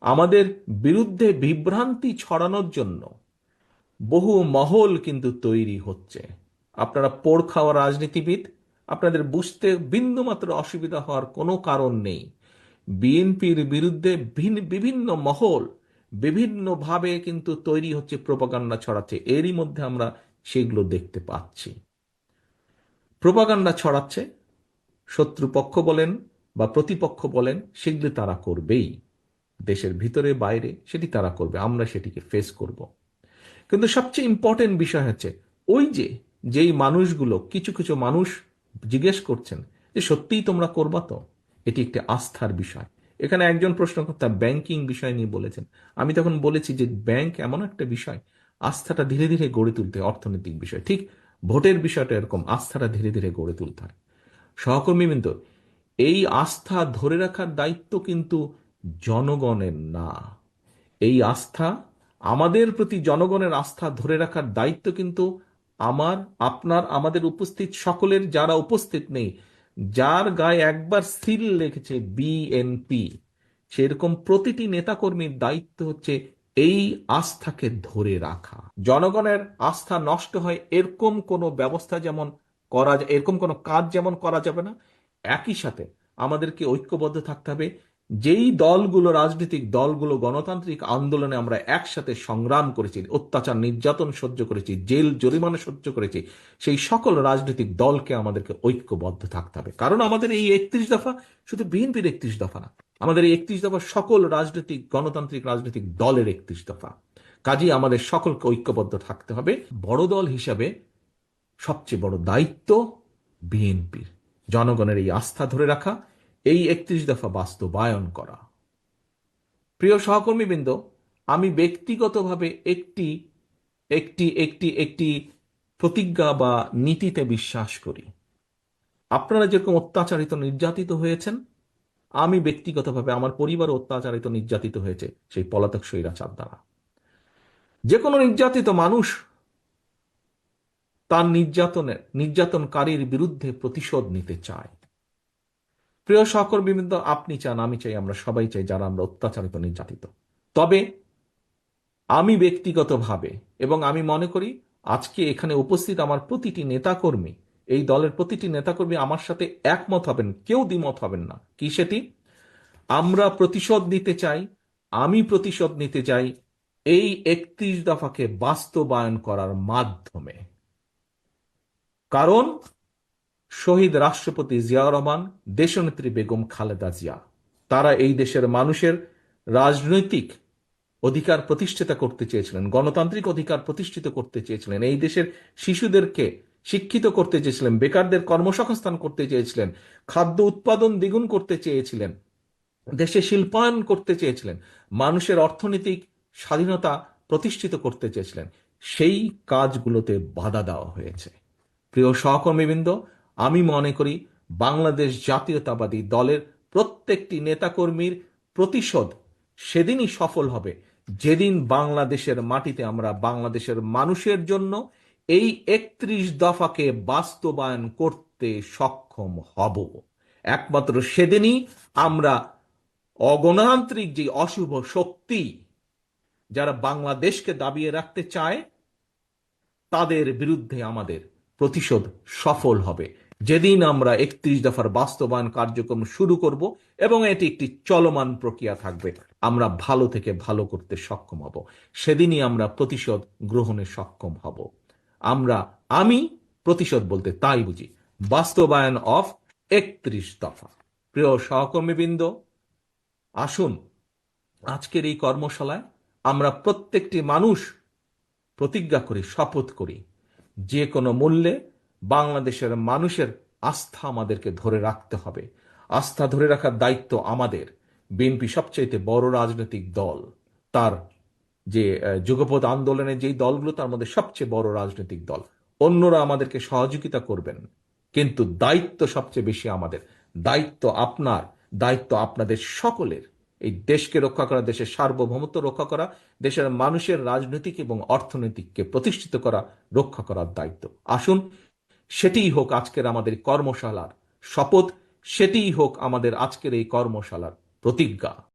আমাদের বিরুদ্ধে বিভ্রান্তি ছড়ানোর জন্য বহু মহল কিন্তু তৈরি হচ্ছে। আপনারা পোড় খাওয়া রাজনীতিবিদ, আপনাদের বুঝতে বিন্দুমাত্র অসুবিধা হওয়ার কোনো কারণ নেই। বিএনপির বিরুদ্ধে ভিন- বিভিন্ন মহল বিভিন্নভাবে কিন্তু তৈরি হচ্ছে, প্রপাগান্ডা ছড়াচ্ছে। এরই মধ্যে আমরা সেগুলো দেখতে পাচ্ছি। প্রপাগান্ডা ছড়াচ্ছে, শত্রুপক্ষ বলেন বা প্রতিপক্ষ বলেন, সেগুলি তারা করবেই। দেশের ভিতরে, বাইরে, সেটি তারা করবে, আমরা সেটিকে ফেস করব। কিন্তু সবচেয়ে ইম্পর্টেন্ট বিষয় হচ্ছে, ওই যে, যেই মানুষগুলো, কিছু কিছু মানুষ জিজ্ঞেস করছেন যে, সত্যিই তোমরা করবা তো? এটি একটি আস্থার বিষয়। এখানে একজন প্রশ্নকর্তা ব্যাংকিং বিষয় নিয়ে বলেছেন। আমি তখন বলেছি যে ব্যাংক এমন একটা বিষয়, আস্থাটা ধীরে ধীরে গড়ে তুলতে অর্থনৈতিক বিষয়। ঠিক ভোটের বিষয়টা এরকম, আস্থাটা ধীরে ধীরে গড়ে তুলতে হয়। সহকর্মীবৃন্দ এই আস্থা ধরে রাখার দায়িত্ব কিন্তু জনগণের না। এই আস্থা, আমাদের প্রতি জনগণের আস্থা ধরে রাখার দায়িত্ব কিন্তু আমার, আপনার, আমাদের উপস্থিত সকলের যারা উপস্থিত নেই, যার গায়ে একবার সিল লেগেছে বিএনপি। সেরকম প্রতিটি নেতাকর্মীর দায়িত্ব হচ্ছে এই আস্থাকে ধরে রাখা। জনগণের আস্থা নষ্ট হয়, এরকম কোনো ব্যবস্থা যেমন করা, এরকম কোনো কাজ যেমন করা যাবে না, একই সাথে আমাদেরকে ঐক্যবদ্ধ থাকতে হবে। যেই দলগুলো, রাজনৈতিক দলগুলো, গণতান্ত্রিক আন্দোলনে আমরা একসাথে সংগ্রাম করেছি, অত্যাচার, নির্যাতন সহ্য করেছি, জেল, জরিমানা সহ্য করেছি, সেই সকল রাজনৈতিক দলকে আমাদেরকে ঐক্যবদ্ধ থাকতে হবে। কারণ আমাদের এই একত্রিশ দফা শুধু বিএনপির একত্রিশ দফা না, আমাদের এই একত্রিশ দফা সকল রাজনৈতিক, গণতান্ত্রিক, রাজনৈতিক দলের একত্রিশ দফা। কাজেই আমাদের সকলকে ঐক্যবদ্ধ থাকতে হবে। বড় দল হিসাবে সবচেয়ে বড় দায়িত্ব বিএনপির। জনগণের এই আস্থা ধরে রাখা এই একত্রিশ দফা বাস্তবায়ন করা। প্রিয় সহকর্মীবৃন্দ, আমি ব্যক্তিগতভাবে একটি একটি একটি একটি প্রতিজ্ঞা বা নীতিতে বিশ্বাস করি। আপনারা যেরকম অত্যাচারিত নির্যাতিত হয়েছেন, আমি ব্যক্তিগতভাবে আমার পরিবার অত্যাচারিত নির্যাতিত হয়েছে, সেই পলাতক স্বৈরাচার দ্বারা। যে কোনো নির্যাতিত মানুষ তার নির্যাতনের, নির্যাতনকারীর বিরুদ্ধে প্রতিশোধ নিতে চায়। প্রিয় সহকর্মীবৃন্দ আপনি চান, আমি চাই, আমরা সবাই চাই যারা আমরা অত্যাচারিত, নির্যাতিত। তবে আমি ব্যক্তিগতভাবে এবং আমি মনে করি আজকে এখানে উপস্থিত আমার প্রতিটি নেতাকর্মী, এই দলের প্রতিটি নেতাকর্মী আমার সাথে একমত হবেন, কেউ দ্বিমত হবেন না। কি সেটি? আমরা প্রতিশোধ নিতে চাই, আমি প্রতিশোধ নিতে চাই এই একত্রিশ দফাকে বাস্তবায়ন করার মাধ্যমে। কারণ শহীদ রাষ্ট্রপতি জিয়াউর রহমান, দেশনেত্রী বেগম খালেদা জিয়া। তারা এই দেশের মানুষের রাজনৈতিক অধিকার প্রতিষ্ঠিত করতে চেয়েছিলেন, গণতান্ত্রিক অধিকার প্রতিষ্ঠিত করতে চেয়েছিলেন, এই দেশের শিশুদেরকে শিক্ষিত করতে চেয়েছিলেন, বেকারদের কর্মসংস্থান করতে চেয়েছিলেন, খাদ্য উৎপাদন দ্বিগুণ করতে চেয়েছিলেন, দেশে শিল্পায়ন করতে চেয়েছিলেন, মানুষের অর্থনৈতিক স্বাধীনতা প্রতিষ্ঠিত করতে চেয়েছিলেন। সেই কাজগুলোতে বাধা দেওয়া হয়েছে। প্রিয় সহকর্মীবৃন্দ আমি মনে করি বাংলাদেশ জাতীয়তাবাদী দলের প্রত্যেকটি নেতাকর্মীর প্রতিশোধ সেদিনই সফল হবে। যেদিন বাংলাদেশের মাটিতে আমরা বাংলাদেশের মানুষের জন্য এই একত্রিশ দফাকে বাস্তবায়ন করতে সক্ষম হব। একমাত্র সেদিনই আমরা অগণতান্ত্রিক যে অশুভ শক্তি যারা বাংলাদেশকে দাবিয়ে রাখতে চায়, তাদের বিরুদ্ধে আমাদের প্রতিশোধ সফল হবে। যেদিন আমরা একত্রিশ দফার বাস্তবায়ন কার্যক্রম শুরু করব এবং এটি একটি চলমান প্রক্রিয়া থাকবে, আমরা ভালো থেকে ভালো করতে সক্ষম হব। সেদিনই আমরা প্রতিশোধ গ্রহণে সক্ষম হব। আমরা, আমি প্রতিশোধ বলতে তাই বুঝি, বাস্তবায়ন অফ একত্রিশ দফা। প্রিয় সহকর্মীবৃন্দ, আসুন আজকের এই কর্মশালায় আমরা প্রত্যেকটি মানুষ প্রতিজ্ঞা করি, শপথ করি, যে কোনো মূল্যে বাংলাদেশের মানুষের আস্থা আমাদেরকে ধরে রাখতে হবে। আস্থা ধরে রাখার দায়িত্ব আমাদের। বিএনপি সবচাইতে বড় রাজনৈতিক দল। তার যে আহ, যুগপৎ আন্দোলনে যেই দলগুলো তার মধ্যে সবচেয়ে বড় রাজনৈতিক দল। অন্যরা আমাদেরকে সহযোগিতা করবেন কিন্তু দায়িত্ব সবচেয়ে বেশি আমাদের। দায়িত্ব আপনার দায়িত্ব আপনাদের সকলের। এই দেশকে রক্ষা করা দেশের সার্বভৌমত্ব রক্ষা করা দেশের মানুষের রাজনৈতিক এবং অর্থনৈতিককে প্রতিষ্ঠিত করা রক্ষা করার দায়িত্ব। আসুন সেটিই হোক আজকের আমাদের কর্মশালার শপথ সেটিই হোক আমাদের আজকের এই কর্মশালার প্রতিজ্ঞা।